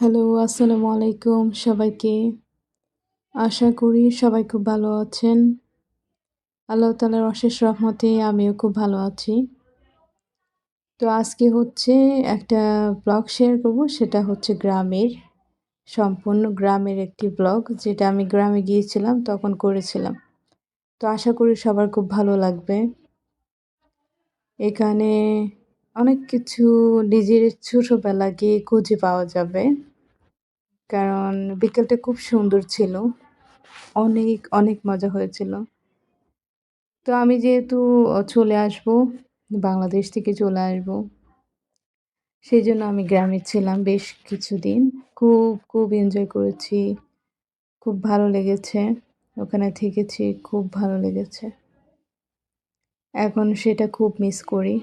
Hello, আসসালামু আলাইকুম সবাইকে। আশা করি সবাই খুব ভালো আছেন। আল্লাহ তালার অশেষ রহমতে আমিও খুব ভালো আছি। তো আজকে হচ্ছে একটা ব্লগ শেয়ার করব, সেটা হচ্ছে গ্রামের, সম্পূর্ণ গ্রামের একটি ব্লগ, যেটা আমি গ্রামে গিয়েছিলাম, তখন করেছিলাম। তো আশা করি সবার খুব ভালো লাগবে। এখানে অনেক কিছু নিজের ছোটোবেলা গিয়ে খুঁজে পাওয়া যাবে। কারণ বিকেলটা খুব সুন্দর ছিল। অনেক অনেক মজা হয়েছিল। তো আমি যেহেতু চলে আসব, বাংলাদেশ থেকে চলে আসব সেই জন্য আমি গ্রামে ছিলাম বেশ কিছুদিন। খুব খুব এনজয় করেছি। খুব ভালো লেগেছে। ওখানে থেকেছি, খুব ভালো লেগেছে। এখন সেটা খুব মিস করি।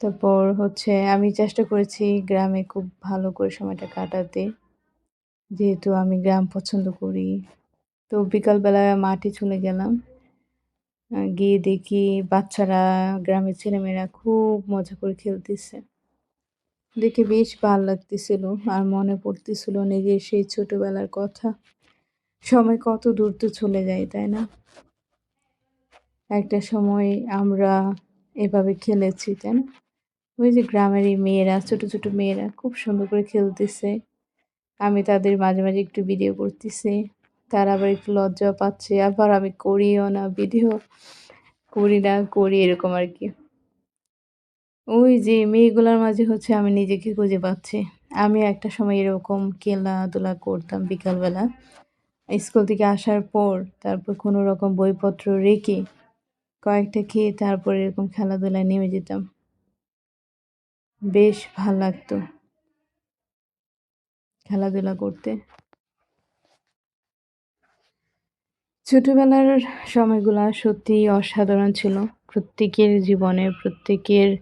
তারপর হচ্ছে আমি চেষ্টা করেছি গ্রামে খুব ভালো করে সময়টা কাটাতে। যেহেতু আমি গ্রাম পছন্দ করি। তো বিকালবেলায় মাঠে চলে গেলাম। গিয়ে দেখি বাচ্চারা, গ্রামের ছেলেমেয়েরা খুব মজা করে খেলতেছে। দেখে বেশ ভালো লাগতেছিল আর মনে পড়তেছিল নিজের সেই ছোটোবেলার কথা। সময় কত দূর তো চলে যায়, তাই না? একটা সময় আমরা এভাবে খেলেছি, তাই না? ওই যে গ্রামের এই মেয়েরা, ছোট ছোট মেয়েরা খুব সুন্দর করে খেলতেছে। আমি তাদের মাঝে মাঝে একটু ভিডিও করতেছি। তারা আবার একটু লজ্জা পাচ্ছে। আবার আমি করিও না ভিডিও করি না, করি এরকম আর কি। ওই যে মেয়েগুলোর মাঝে হচ্ছে আমি নিজেকে খুঁজে পাচ্ছি। আমি একটা সময় এরকম খেলাধুলা করতাম বিকালবেলা। স্কুল থেকে আসার পর তারপর কোনো রকম বইপত্র রেখে কয়েকটা খেয়ে তারপর এরকম খেলাধুলায় নেমে যেতাম। বেশ ভালো লাগতো। খেলাধুলা করতে। ছোটোবেলার সময়গুলো সত্যি অসাধারণ ছিল। প্রত্যেকের জীবনে, প্রত্যেকের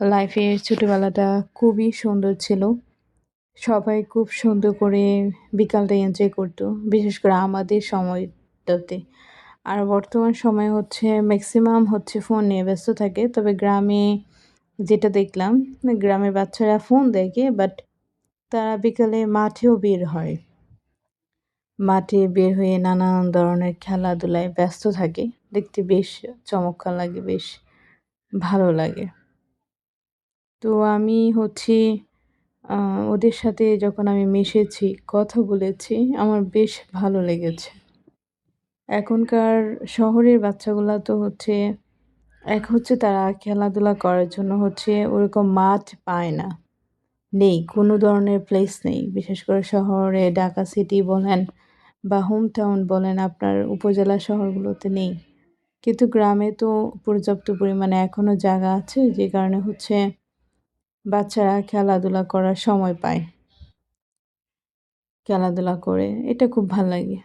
লাইফে ছোটোবেলাটা খুবই সুন্দর ছিল। সবাই খুব সুন্দর করে বিকালটা এনজয় করতো, বিশেষ করে আমাদের সময়টাতে। আর বর্তমান সময় হচ্ছে ম্যাক্সিমাম হচ্ছে ফোন নিয়ে ব্যস্ত থাকে, তবে গ্রামে যেটা দেখলাম, গ্রামের বাচ্চারা ফোন দেখে বাট তারা বিকালে মাঠেও বের হয়। মাঠে বের হয়ে নানান ধরনের খেলাধুলায় ব্যস্ত থাকে। দেখতে বেশ চমৎকার লাগে, বেশ ভালো লাগে। তো আমি হচ্ছে ওদের সাথে যখন আমি মিশেছি, কথা বলেছি, আমার বেশ ভালো লেগেছে। এখনকার শহরের বাচ্চাগুলা তো হচ্ছে এক হচ্ছে তারা খেলাধুলা করার জন্য হচ্ছে ওরকম মাঠ পায় না। নেই, কোনো ধরনের প্লেস নেই। বিশেষ করে শহরে, ঢাকা সিটি বলেন বা হোম টাউন বলেন, আপনার উপজেলা শহরগুলোতে নেই। কিন্তু গ্রামে তো পর্যাপ্ত পরিমাণে এখনও জায়গা আছে, যে কারণে হচ্ছে বাচ্চারা খেলাধুলা করার সময় পায়। খেলাধুলা করে, এটা খুব ভালো লাগে।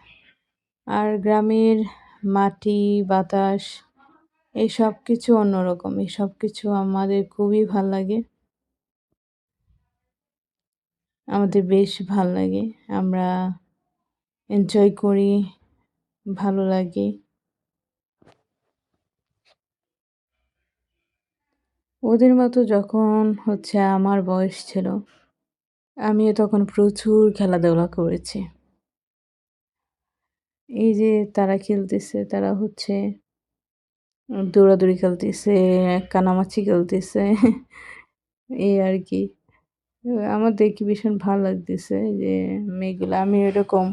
আর গ্রামের মাটি, বাতাস এই সব কিছু অন্যরকম, এই সব কিছু আমাদের খুবই ভালো লাগে। আমাদের বেশ ভালো লাগে, আমরা এনজয় করি, ভালো লাগে। ওদের মতো যখন হচ্ছে আমার বয়স ছিল, আমিও তখন প্রচুর খেলাধুলা করেছি। এই যে তারা খেলতেছে, তারা হচ্ছে দৌড়াদৌড়ি খেলতেছে, কানামাছি খেলতেছে, এই আর কি। আমার দেখি ভীষণ ভালো লাগতেছে যে মেয়েগুলো, আমি এরকম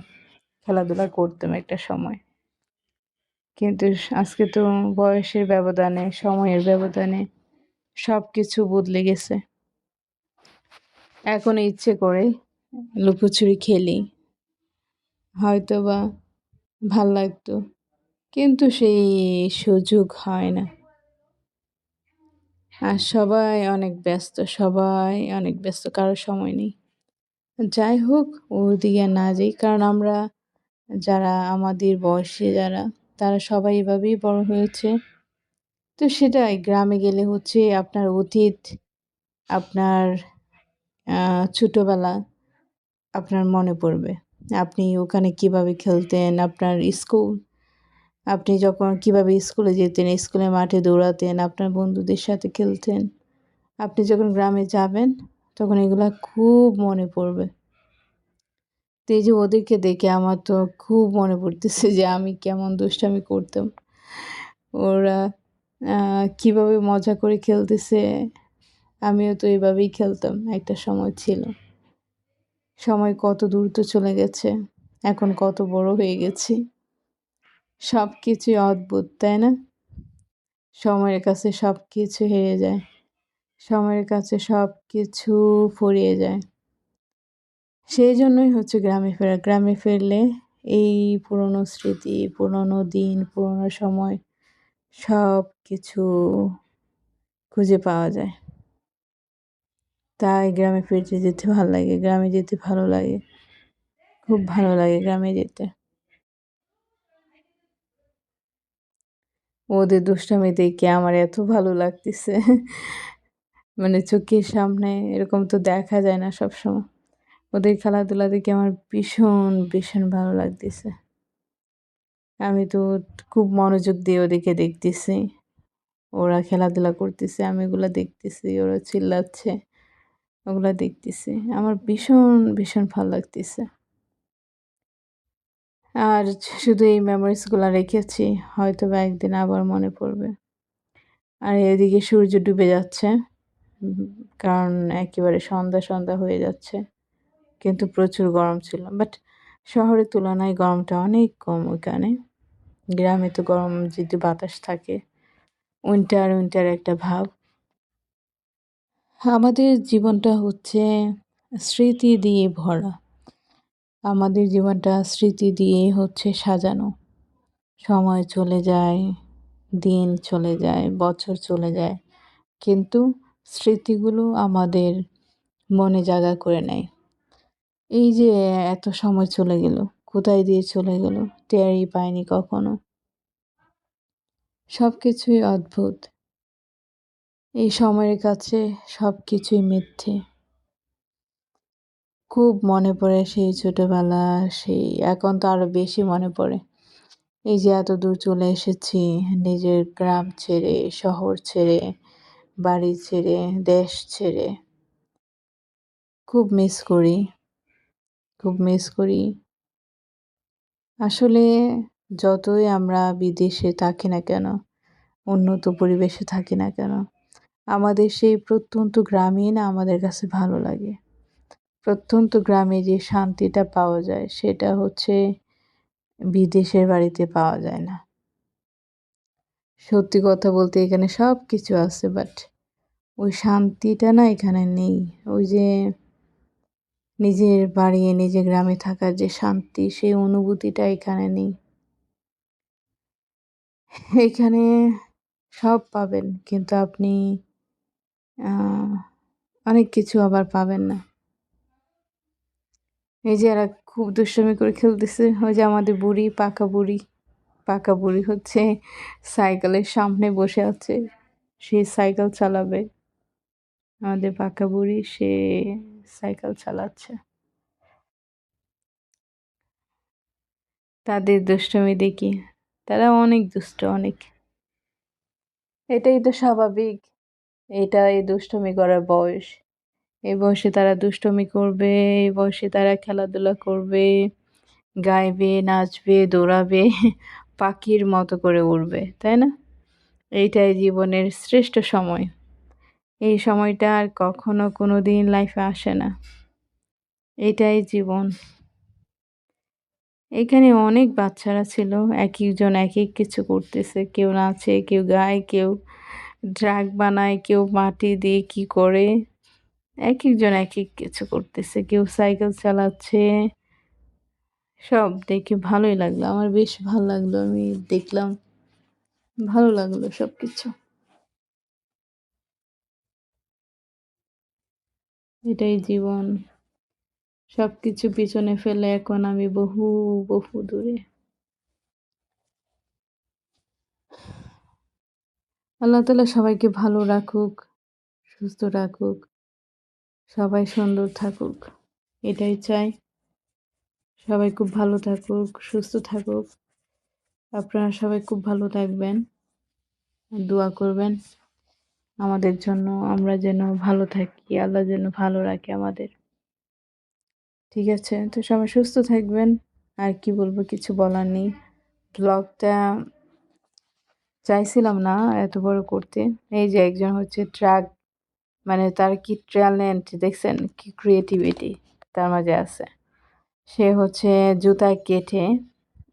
খেলাধুলা করতাম একটা সময়। কিন্তু আজকে তো বয়সের ব্যবধানে, সময়ের ব্যবধানে সব কিছু বদলে গেছে। এখন ইচ্ছে করে লুকোচুরি খেলি। হয়তো বা ভালো লাগতো। কিন্তু সেই সুযোগ হয় না। আর সবাই অনেক ব্যস্ত, সবাই অনেক ব্যস্ত, কারোর সময় নেই। যাই হোক, ওদিকে না যাই, কারণ আমরা যারা আমাদের বয়সে যারা, তারা সবাই এভাবেই বড় হয়েছে। তো সেটাই, গ্রামে গেলে হচ্ছে আপনার অতীত, আপনার ছোটোবেলা আপনার মনে পড়বে। আপনি ওখানে কীভাবে খেলতেন, আপনার স্কুল আপনি যখন কীভাবে স্কুলে যেতেন, স্কুলে মাঠে দৌড়াতেন, আপনার বন্ধুদের সাথে খেলতেন, আপনি যখন গ্রামে যাবেন, তখন এগুলা খুব মনে পড়বে। তো এই যে ওদেরকে দেখে আমার তো খুব মনে পড়তেছে যে আমি কেমন দুষ্টামি করতাম। ওরা কীভাবে মজা করে খেলতেছে, আমিও তো এভাবেই খেলতাম, একটা সময় ছিল। সময় কত দূর তো চলে গেছে, এখন কত বড় হয়ে গেছি। সব কিছুই অদ্ভুত, তাই না? সময়ের কাছে সব কিছু হেরে যায়। সময়ের কাছে সব কিছু ফুরিয়ে যায়। সেই জন্যই হচ্ছে গ্রামে ফেরা। গ্রামে ফিরলে এই পুরনো স্মৃতি, পুরনো দিন, পুরনো সময় সব কিছু খুঁজে পাওয়া যায়। তাই গ্রামে ফিরতে যেতে ভালো লাগে। গ্রামে যেতে ভালো লাগে। খুব ভালো লাগে গ্রামে যেতে। ওদের দুষ্টামি দেখে আমার এত ভালো লাগতেছে। মানে চোখের সামনে এরকম তো দেখা যায় না সবসময়। ওদের খেলাধুলা দেখে আমার ভীষণ ভীষণ ভালো লাগতেছে। আমি তো খুব মনোযোগ দিয়ে ওদেরকে দেখতেছি। ওরা খেলাধুলা করতেছে, আমি ওগুলো দেখতেছি, ওরা চিল্লাচ্ছে, ওগুলো দেখতেছি। আমার ভীষণ ভীষণ ভালো লাগতেছে। আর শুধু এই মেমোরিজগুলো রেখেছি হয়তো বা একদিন আবার মনে পড়বে। আর এদিকে সূর্য ডুবে যাচ্ছে কারণ একেবারে সন্ধ্যা সন্ধ্যা হয়ে যাচ্ছে। কিন্তু প্রচুর গরম ছিল বাট শহরের তুলনায় গরমটা অনেক কম ওইখানে। গ্রামে তো গরম যদি বাতাস থাকে উইন্টার উইন্টার একটা ভাব। আমাদের জীবনটা হচ্ছে স্মৃতি দিয়ে ভরা। আমাদের জীবনটা স্মৃতি দিয়ে হচ্ছে সাজানো। সময় চলে যায়, দিন চলে যায়, বছর চলে যায়, কিন্তু স্মৃতিগুলো আমাদের মনে জায়গা করে নেয়। এই যে এত সময় চলে গেল, কোথায় দিয়ে চলে গেল, টেরই পায়নি কখনো। সব কিছুই অদ্ভুত। এই সময়ের কাছে সব কিছুই মিথ্যে। খুব মনে পড়ে সেই ছোটোবেলা, সেই এখন তো আরও বেশি মনে পড়ে। এই যে এত দূর চলে এসেছি, নিজের গ্রাম ছেড়ে, শহর ছেড়ে, বাড়ি ছেড়ে, দেশ ছেড়ে। খুব মিস করি, খুব মিস করি। আসলে যতই আমরা বিদেশে থাকি না কেন, উন্নত পরিবেশে থাকি না কেন, আমাদের সেই প্রত্যন্ত গ্রামই না আমাদের কাছে ভালো লাগে। প্রত্যন্ত গ্রামে যে শান্তিটা পাওয়া যায়, সেটা হচ্ছে বিদেশের বাড়িতে পাওয়া যায় না। সত্যি কথা বলতে এখানে সব কিছু আছে বাট ওই শান্তিটা না এখানে নেই। ওই যে নিজের বাড়ি, নিজের গ্রামে থাকার যে শান্তি, সেই অনুভূতিটা এখানে নেই। এখানে সব পাবেন, কিন্তু আপনি অনেক কিছু আবার পাবেন না। এই যে এরা খুব দুষ্টমি করে খেলতেছে। ওই যে আমাদের বুড়ি, পাকা বুড়ি পাকা বুড়ি হচ্ছে সাইকেলের সামনে বসে আছে। সে সাইকেল চালাবে। আমাদের পাকা বুড়ি, সে সাইকেল চালাচ্ছে। তাদের দুষ্টমি দেখি। তারা অনেক দুষ্ট, অনেক। এটাই তো স্বাভাবিক। এটা এই দুষ্টমি করার বয়স। এই বয়সে তারা দুষ্টমি করবে, এই বয়সে তারা খেলাধুলা করবে, গাইবে, নাচবে, দৌড়াবে, পাখির মতো করে উড়বে, তাই না? এইটাই জীবনের শ্রেষ্ঠ সময়। এই সময়টা আর কখনো কোনো দিন লাইফে আসে না। এটাই জীবন। এখানে অনেক বাচ্চারা ছিল এক একজন এক এক কিছু করতেছে। কেউ নাচে, কেউ গায়, কেউ ড্রাগ বানায়, কেউ মাটি দিয়ে কি করে। এক একজন এক এক কিছু করতেছে, কেউ সাইকেল চালাচ্ছে। সব দেখে ভালোই লাগল, আমার বেশ ভালো লাগল, আমি দেখলাম ভালো লাগল সব কিছু এটাই জীবন। সব কিছু পিছনে ফেলে এখন আমি বহু বহু দূরে। আল্লাহ তালা সবাইকে ভালো রাখুক, সুস্থ রাখুক। সবাই সুন্দর থাকুক। এটাই চাই। সবাই খুব ভালো থাকুক, সুস্থ থাকুক। আপনারা সবাই খুব ভালো থাকবেন। দোয়া করবেন। আমাদের জন্য আমরা যেন ভালো থাকি, আল্লাহ যেন ভালো রাখে আমাদের। ঠিক আছে? তো সবাই সুস্থ থাকবেন। আর কি বলব, কিছু বলার নেই। ব্লগটা চাইছিলাম না এত বড় করতে। এই যে একজন হচ্ছে ট্রাক মানে তার কি ট্যালেন্ট দেখছেন? কি ক্রিয়েটিভিটি তার মাঝে আছে। সে হচ্ছে জুতা কেটে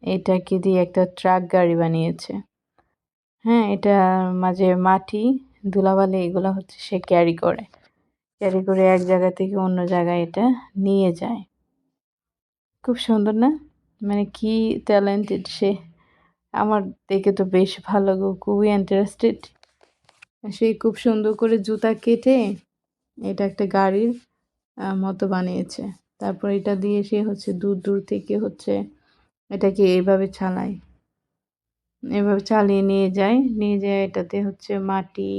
এটাকে দিয়ে একটা ট্রাক গাড়ি বানিয়েছে। হ্যাঁ এটা মাঝে মাটি, ধুলাবালি, এগুলো হচ্ছে সে ক্যারি করে। ক্যারি করে এক জায়গা থেকে অন্য জায়গায় এটা নিয়ে যায়। খুব সুন্দর না? মানে কি ট্যালেন্টেড সে। আমার দেখে তো বেশ ভালো গো, খুবই ইন্টারেস্টেড সে খুব সুন্দর করে জুতা কেটে এটা একটা গাড়ির মতো বানিয়েছে। তারপর এটা দিয়ে সে হচ্ছে দূর দূর থেকে হচ্ছে এটাকে এভাবে চালায়। এভাবে চালিয়ে নিয়ে যায়। নিয়ে যায় এটাতে হচ্ছে মাটি,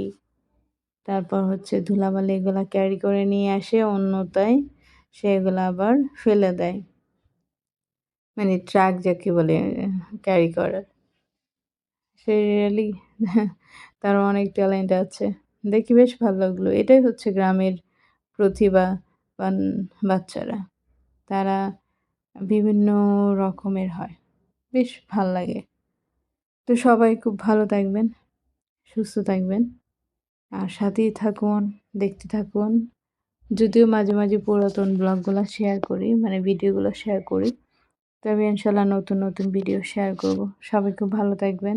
তারপর হচ্ছে ধুলাবালি এগুলো ক্যারি করে নিয়ে আসে। অন্যতায় সে এগুলো আবার ফেলে দেয়। মানে ট্রাক যাকে বলে ক্যারি করার। সে রিয়েলি তার অনেক ট্যালেন্ট আছে। দেখি বেশ ভালো লাগল। এটাই হচ্ছে গ্রামের প্রতিভাবান বাচ্চারা। তারা বিভিন্ন রকমের হয়। বেশ ভালো লাগে। তো সবাই খুব ভালো থাকবেন, সুস্থ থাকবেন আর সাথেই থাকুন, দেখতে থাকুন। যদিও মাঝে মাঝে পুরাতন ব্লগগুলো শেয়ার করি মানে ভিডিওগুলো শেয়ার করি। তবে ইনশাল্লাহ নতুন নতুন ভিডিও শেয়ার করব। সবাই খুব ভালো থাকবেন।